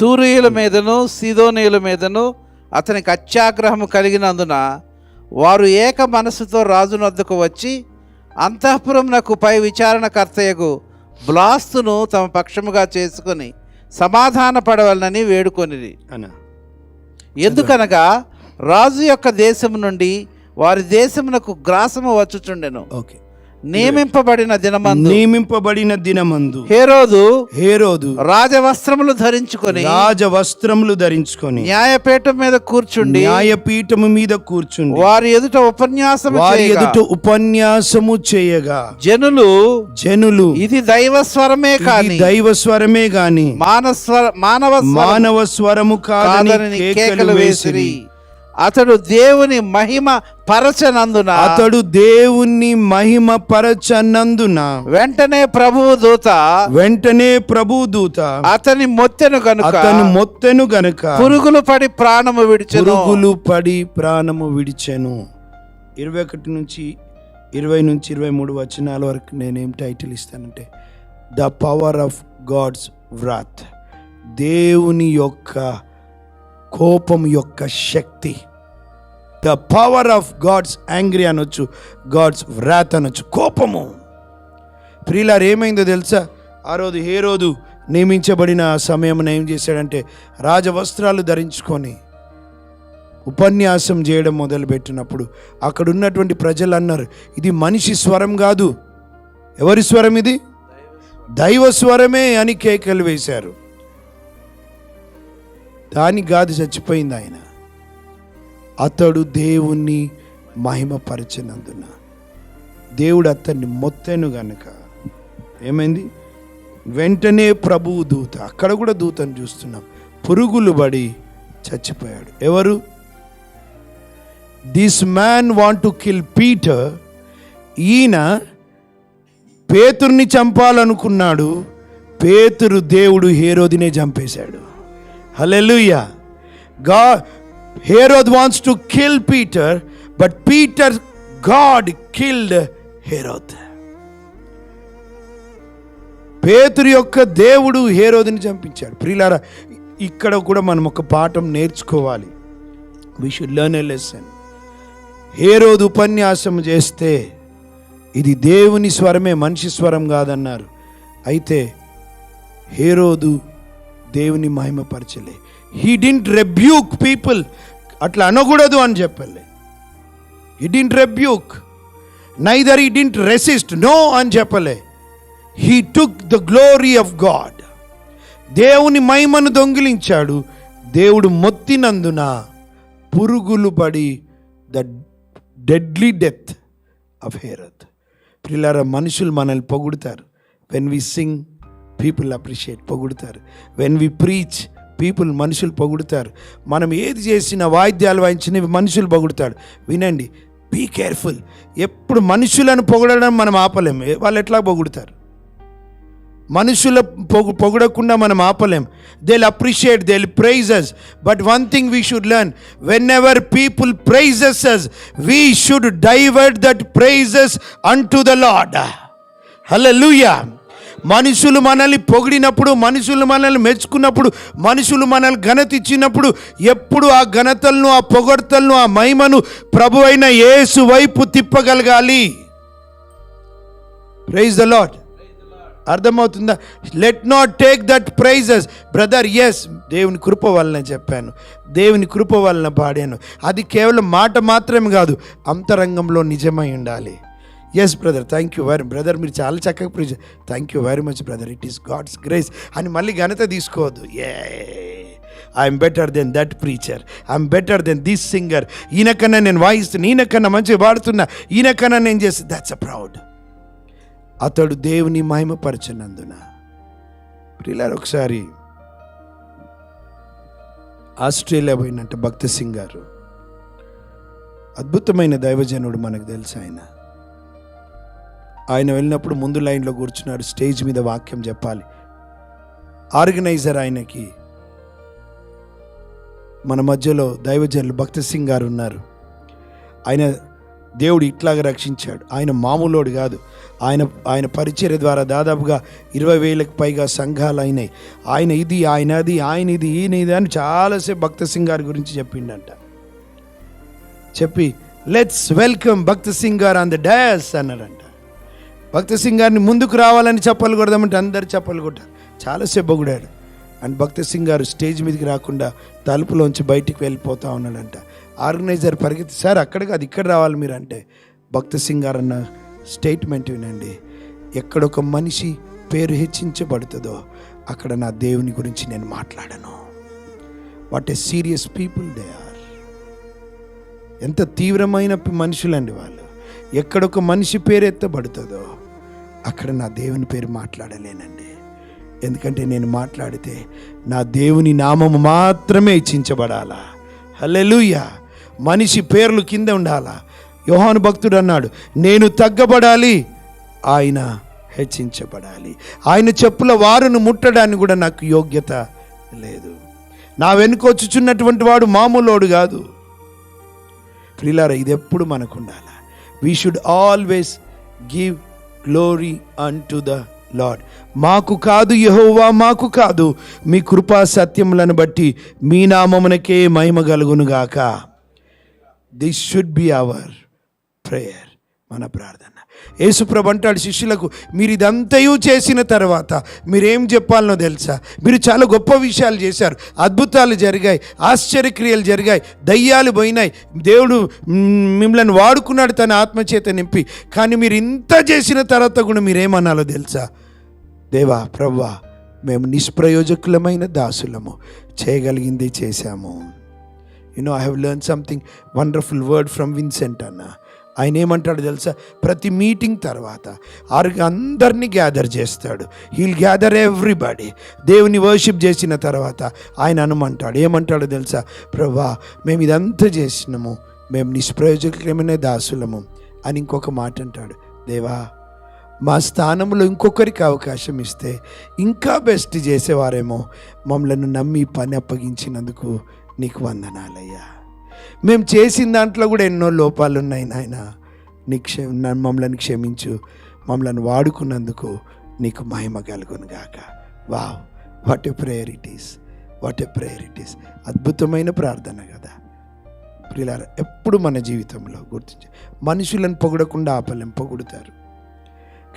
తూరీయుల మీదను సీదోనీయుల మీదను అతనికి అత్యాగ్రహము కలిగినందున వారు ఏక మనసుతో రాజునొద్దకు వచ్చి అంతఃపురమునకు పై విచారణకర్తయగు బ్లాస్తును తమ పక్షముగా చేసుకొని సమాధాన పడవలనని వేడుకొనిరి. అన్న ఎందుకనగా రాజు యొక్క దేశము నుండి వారి దేశమునకు గ్రాసము వచ్చుచుండెను. ఓకే. నియమింపబడిన దినమందు. నియమింపబడిన దినమందు. హేరోదు హేరోదు రాజవస్త్రములు ధరించుకొని రాజ వస్త్రములు ధరించుకొని న్యాయపీఠం మీద కూర్చుండి న్యాయపీఠము మీద కూర్చుండి వారి ఎదుట ఉపన్యాసం వారి ఎదుట ఉపన్యాసము చేయగా జనులు జనులు ఇది దైవ స్వరమే కాని దైవ స్వరమే గాని మానవ స్వరం మానవ స్వరము కాదని కాదని కేకలు వేసిరి. అతడు దేవుని మహిమ పరచనందున అతడు దేవుని మహిమ పరచనందున వెంటనే ప్రభువు దూత వెంటనే ప్రభు దూత అతని మొత్తెను గనుక అతను మొత్తెను గనుక పురుగులు పడి ప్రాణము విడిచెను. పురుగులు పడి ప్రాణము విడిచెను. ఇరవై ఒకటి నుంచి ఇరవై నుంచి ఇరవై మూడు వచనాల వరకు నేనేం టైటిల్ ఇస్తానంటే the power of God's wrath. దేవుని యొక్క కోపం యొక్క శక్తి. The power of God's angry అనొచ్చు గాడ్స్ వ్రాత్ అనొచ్చు. కోపము. ప్రియులారు ఏమైందో తెలుసా? ఆ రోజు ఏ రోజు నియమించబడిన ఆ సమయం ఏం చేశాడంటే రాజవస్త్రాలు ధరించుకొని ఉపన్యాసం చేయడం మొదలుపెట్టినప్పుడు అక్కడ ఉన్నటువంటి ప్రజలు అన్నారు ఇది మనిషి స్వరం కాదు. ఎవరి స్వరం ఇది? దైవ స్వరమే అని కేకలు వేశారు. దానికి కాదు చచ్చిపోయింది ఆయన. అతడు దేవుణ్ణి మహిమపరచినందున. దేవుడు అతన్ని మొత్తెను గనుక. ఏమైంది? వెంటనే ప్రభువు దూత అక్కడ కూడా దూతను చూస్తున్నాం. పురుగులు పడి చచ్చిపోయాడు. ఎవరు? This man want to kill Peter ఈయన పేతుర్ని చంపాలనుకున్నాడు. పేతురు దేవుడు హేరోదినే చంపేశాడు. హలెలుయ్యా గా Herod wants to kill Peter but Peter God killed Herod పేతురు యొక్క దేవుడు హేరోదిని చంపించాడు. ప్రియులారా ఇక్కడ కూడా మనం ఒక పాఠం నేర్చుకోవాలి. We should learn a lesson హేరోదు ఉపన్యాసం చేస్తే ఇది దేవుని స్వరమే మనిషి స్వరం కాదన్నారు. అయితే హేరోదు దేవుని మహిమపరచలే. హీ డింట్ రెబ్యూక్ పీపుల్ అట్లా అనకూడదు అని చెప్పలే. He didn't rebuke neither he didn't resist no అని చెప్పలే. He took the glory of God దేవుని మైమను దొంగిలించాడు. దేవుడు మొత్తినందున పురుగులు పడి the deadly death of Herod పిల్లల మనుషులు మనల్ని పొగుడుతారు. When we sing people appreciate పొగుడుతారు. When we preach people మనుషులు పొగుడుతారు. మనం ఏది చేసినా వాయిద్యాలు వాయించినవి మనుషులు పొగుడుతాడు వినండి బీ కేర్ఫుల్ ఎప్పుడు మనుషులను పొగడడం మనం ఆపలేము వాళ్ళు ఎట్లా పొగుడుతారు? మనుషుల పొగు పొగడకుండా మనం ఆపలేం. They'll appreciate they'll praises but one thing we should learn whenever people praises us we should divert that praises unto the Lord hallelujah మనుషులు మనల్ని పొగిడినప్పుడు మనుషులు మనల్ని మెచ్చుకున్నప్పుడు మనుషులు మనల్ని ఘనత ఇచ్చినప్పుడు ఎప్పుడు ఆ ఘనతలను ఆ పొగడ్తలను ఆ మహిమను ప్రభు అయిన యేసు వైపు తిప్పగలగాలి. ప్రైజ్ ద లాడ్ అర్థమవుతుందా? Let not take that praises brother yes దేవుని కృప వలన చెప్పాను. దేవుని కృప వలన పాడాను. అది కేవలం మాట మాత్రమే కాదు అంతరంగంలో నిజమై ఉండాలి. Yes brother thank you very brother మీరు చాలా చక్కగా preach thank you very much brother it is God's grace అని మళ్ళీ ఘనత తీసుకోవద్దు. ఏ I'm better than that preacher I'm better than this singer ఈయనకన్నా నేను వాయిస్తున్నా ఈయనకన్నా మంచిగా పాడుతున్నా ఈయనకన్నా నేను చేసి దట్స్ అ ప్రౌడ్ అతడు దేవుని మహిమపరచనందున. ప్రియులారు ఒకసారి ఆస్ట్రేలియా పోయినట్టు భక్త సింగ్ గారు అద్భుతమైన దైవజనుడు మనకు తెలుసు ఆయన. ఆయన వెళ్ళినప్పుడు ముందు లైన్లో కూర్చున్నాడు స్టేజ్ మీద వాక్యం చెప్పాలి. ఆర్గనైజర్ ఆయనకి. మన మధ్యలో దైవజనులు భక్త సింగ్ గారు ఉన్నారు. ఆయన దేవుడు ఇట్లాగా రక్షించాడు. ఆయన మామూలోడు కాదు. ఆయన ఆయన పరిచర్య ద్వారా దాదాపుగా ఇరవై వేలకు పైగా సంఘాలు అయినాయి. ఆయన ఇది ఆయన అది ఆయన ఇది ఈయన ఇది అని చాలాసేపు భక్త సింగ్ గారి గురించి చెప్పిండంట. చెప్పి లెట్స్ వెల్కమ్ భక్త సింగ్ గారు ఆన్ ద డాస్ అన్నాడంట. భక్త సింగ్ గారిని ముందుకు రావాలని చెప్పలు కొడదామంటే అందరు చెప్పలు కొట్టారు. చాలాసేపు పొగిడాడు అండ్ భక్త సింగ్ గారు స్టేజ్ మీదకి రాకుండా తలుపులోంచి బయటికి వెళ్ళిపోతా ఉన్నాడంట. ఆర్గనైజర్ పరిగెత్తి సార్ అక్కడికి అది ఇక్కడ రావాలి మీరు అంటే భక్త సింగ్ గారు అన్న స్టేట్మెంట్ వినండి. ఎక్కడొక మనిషి పేరు హెచ్చించబడుతుందో అక్కడ నా దేవుని గురించి నేను మాట్లాడను. What a serious people they are. ఎంత తీవ్రమైన మనుషులండి వాళ్ళు. ఎక్కడొక మనిషి పేరు ఎత్తబడుతుందో అక్కడ నా దేవుని పేరు మాట్లాడలేనండి. ఎందుకంటే నేను మాట్లాడితే నా దేవుని నామము మాత్రమే ఇచ్చించబడాలా? హల్లెలూయా. మనిషి పేర్లు కింద ఉండాలా? యోహాను భక్తుడు అన్నాడు నేను తగ్గబడాలి ఆయన హెచ్చించబడాలి. ఆయన చెప్పుల వారును ముట్టడానికి కూడా నాకు యోగ్యత లేదు. నా వెనుకొచ్చుచున్నటువంటి వాడు మామూలోడు కాదు. ప్రిలారా ఇది ఎప్పుడు మనకు ఉండాలా? We should always give glory unto the Lord మాకు కాదు యహోవా మాకు కాదు. మీ కృపా సత్యములను బట్టి మీ నామమునకే మహిమ కలుగునుగాక this should be our prayer మన ప్రార్థన. యేసుప్రభు అంటాడు శిష్యులకు మీరు ఇదంతయు చేసిన తర్వాత మీరేం చెప్పాలనో తెలుసా? మీరు చాలా గొప్ప విషయాలు చేశారు. అద్భుతాలు జరిగాయి. ఆశ్చర్యక్రియలు జరిగాయి. దయ్యాలు పోయినాయి. దేవుడు మిమ్మల్ని వాడుకున్నాడు తన ఆత్మచేత నింపి. కానీ మీరు ఇంత చేసిన తర్వాత కూడా మీరేమన్నాలో తెలుసా? దేవా ప్రవ్వా మేము నిష్ప్రయోజకులమైన దాసులము. చేయగలిగింది చేశాము. You know I have learn something wonderful word from Vincent అన్న. ఆయన ఏమంటాడు తెలుసా? ప్రతి మీటింగ్ తర్వాత ఆరు అందరినీ గ్యాదర్ చేస్తాడు. హీల్ గ్యాదర్ ఎవ్రీబడి దేవుని వర్షిప్ చేసిన తర్వాత ఆయన అనుమంటాడు. ఏమంటాడు తెలుసా? ప్రభా మేము ఇదంతా చేసినాము. మేము నిష్ప్రయోజకమైన దాసులము అని ఇంకొక మాట అంటాడు. దేవా మా స్థానంలో ఇంకొకరికి అవకాశం ఇస్తే ఇంకా బెస్ట్ చేసేవారేమో. మమ్మల్ని నమ్మి పని అప్పగించినందుకు నీకు వందనాలయ్యా. మేము చేసిన దాంట్లో కూడా ఎన్నో లోపాలు ఉన్నాయి నాయన. నీ క్షే మమ్మల్ని క్షమించు. మమ్మల్ని వాడుకున్నందుకు నీకు మహిమ కలుగును గాక. Wow what a priorities what a priorities అద్భుతమైన ప్రార్థన కదా. ప్రియులారా ఎప్పుడు మన జీవితంలో గుర్తించ. మనుషులను పొగడకుండా ఆపలేం పొగుడుతారు.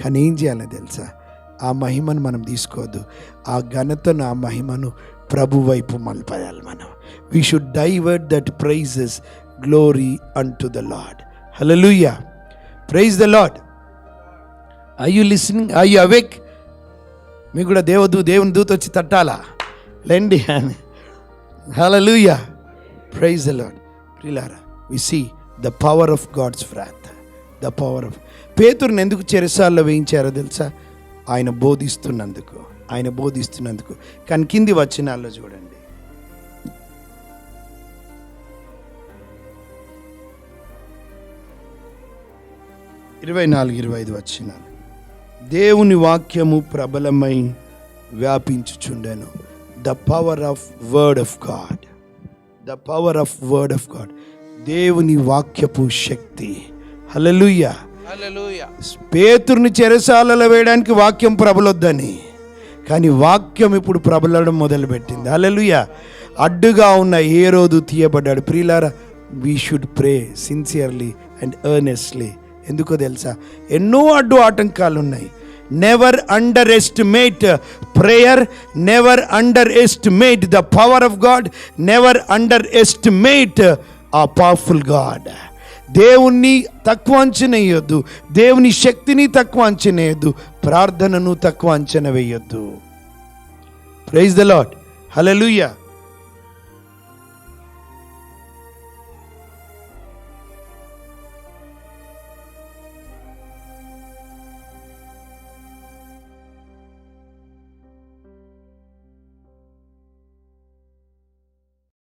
కానీ ఏం చేయాలో తెలుసా? ఆ మహిమను మనం తీసుకోవద్దు. ఆ ఘనతను ఆ మహిమను ప్రభు వైపు మలపాలి మనం. We should divert that praises glory unto the Lord hallelujah praise the Lord I you listening I you awake మీకు కూడా దేవదూ దేవుని దూత వచ్చి తట్టాలా? లెండి. అని హలలుయా ప్రైజ్ ద లాడ్ ప్రిలారా we see the power of God's wrath the power of పేతురుని ఎందుకు చెరసాల్లో వేయించారో తెలుసా? ఆయన బోధిస్తున్నందుకు. ఆయన బోధిస్తున్నందుకు. కానీ కింది వచనాల్లో చూడండి. ఇరవై నాలుగు ఇరవై ఐదు వచ్చినాలు దేవుని వాక్యము ప్రబలమై వ్యాపించుచుండెను. The power of word of God the power of word of God దేవుని వాక్యపు శక్తి. హల్లెలూయా పేతుర్ని చెరసాలలో వేయడానికి వాక్యం ప్రబలొద్దని. కానీ వాక్యం ఇప్పుడు ప్రబలడం మొదలుపెట్టింది. హల్లెలూయా అడ్డుగా ఉన్న ఏ రోజు తీయబడ్డాడు. ప్రియులారా we should pray sincerely and earnestly ఎందుకో తెలుసా? ఎన్నో అడ్డు ఆటంకాలు ఉన్నాయి never underestimate prayer never underestimate the power of God never underestimate ఆ పవర్ఫుల్ గాడ్ దేవుణ్ణి తక్కువ అంచనా వేయొద్దు. దేవుని శక్తిని తక్కువ అంచనా వేయొద్దు. ప్రార్థనను తక్కువ అంచనా వేయొద్దు. Praise the Lord hallelujah